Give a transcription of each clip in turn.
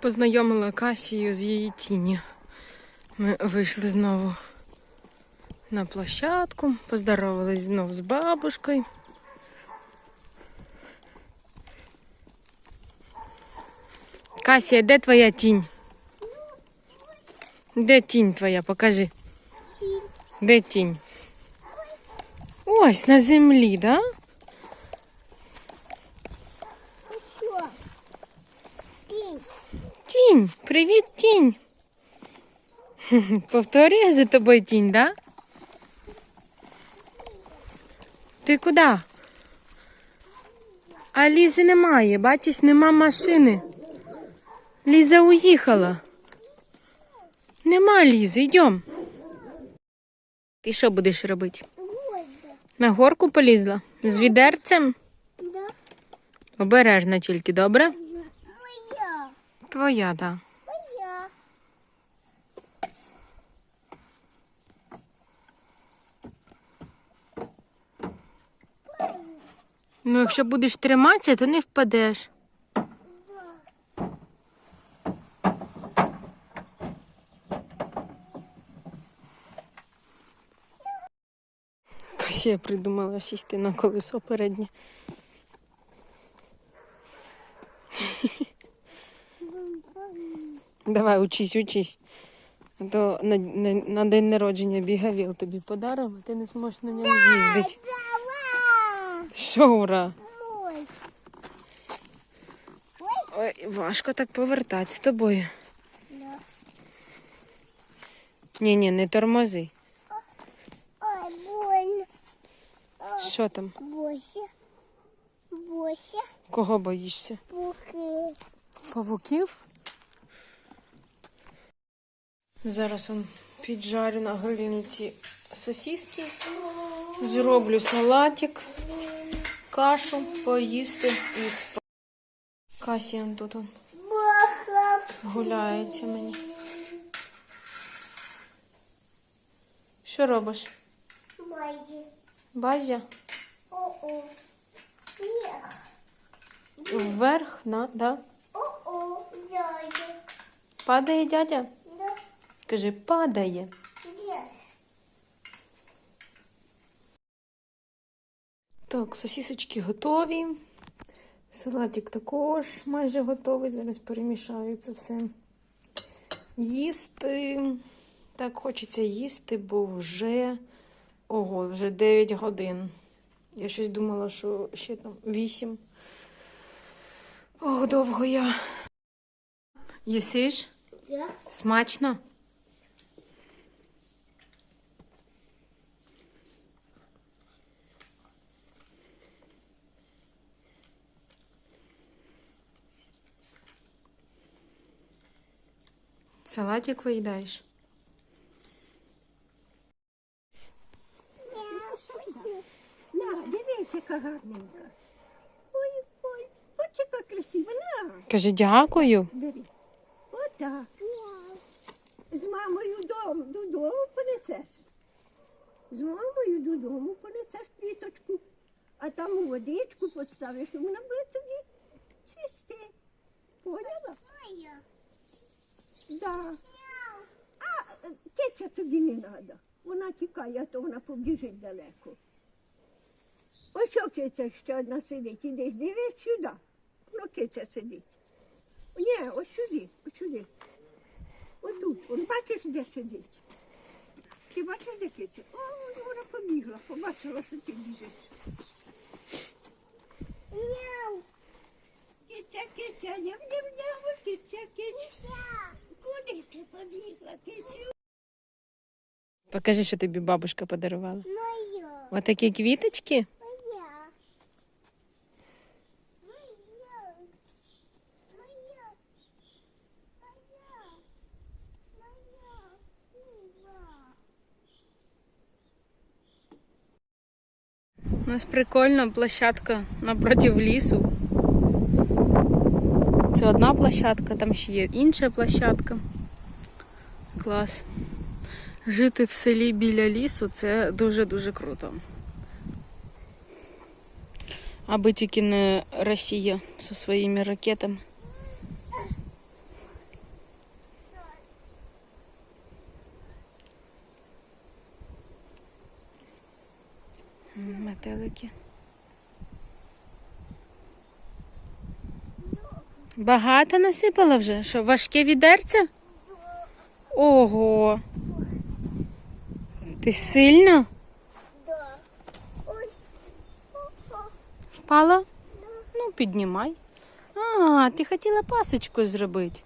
Познайомила Касію з її тіні. Ми вийшли знову на площадку, поздоровались знову з бабушкою. Касія, де твоя тінь? Де тінь твоя? Покажи. Де тінь? Ось на землі, да? Що? Тінь. Тінь, привіт, тінь. Повторює за тобою тінь, да? Ти куди? А Лізи немає, бачиш, нема машини. Ліза уїхала. Нема Лізи, йдем. Ти що будеш робити? На горку полізла? З відерцем? Обережно тільки, добре? Твоя, да. Моя. Ну, якщо будеш триматися, то не впадеш. Кася придумала сісти на колесо переднє. Давай, учись, учись. А То на, на, на день народження бігавіл тобі подаримо, а ти не зможеш на ньому їздити. Що, ура? Ой. Важко так повертати з тобою. Ні, ні, не тормози. Ой, больно. Що там? Бойся. Бойся. Кого боїшся? Пухи. Павуків? Зараз он піджарю на голінці сосиски. Зроблю салатик, кашу, поїсти і спати. Касіян тут он гуляється мені. Що робиш? Базя? О-о. Ні. Вверх, на, да? О-о. Дядя. Падає дядя? Да. Кажи, падає. Так, сосісочки готові. Салатик також майже готовий. Зараз перемішаю це все. Їсти. Так, хочеться їсти, бо вже ого, вже 9 годин. Я щось думала, що ще там 8. Ох, довго я. Їсиш? Я. Смачно? Салатик виїдаєш? На, дивись, яка гарненька. Ой, ой, ось яка красива. На, Каже, дякую. бери. Отак. З мамою дом, додому понесеш. З мамою додому понесеш квіточку, а там у водичку поставиш, і вона буде тобі цвісти. Поняла? Да. А киця тобі не треба. Вона тікає, а то вона побіжить далеко. Ось що киця ще одна сидить. Іди, дивись сюди. Ну, киця сидить. Ні, ось сюди, ось сюди. Отут. Вон бачиш, де сидить? Ти бачиш, де киця? О, вона побігла, побачила, що ти біжиш. Мяу. Киця, киця, ням ням ням киця, киця. Куди ти побігла, кицю? Покажи, що тобі бабушка подарувала. Моя. Отакі квіточки. Моя. Моя. Моя. Моя. Моя. Моя. У нас прикольна площадка напроти лісу. Це одна площадка, там ще є інша площадка. Клас жити в селі біля лісу це дуже-дуже круто. Аби тільки не Росія зі своїми ракетами. Метелики. Багато насипала вже? Що, важке відерце? Ого. Ти сильно Да. Ой. Впала? Ну, піднімай. А, ти хотіла пасочку зробити.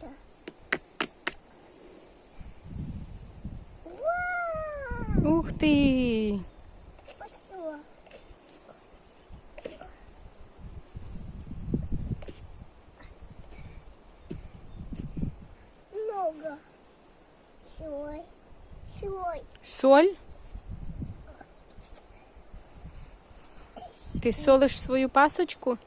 да. Вау! Ух ти! Соль? Ти солиш свою пасочку?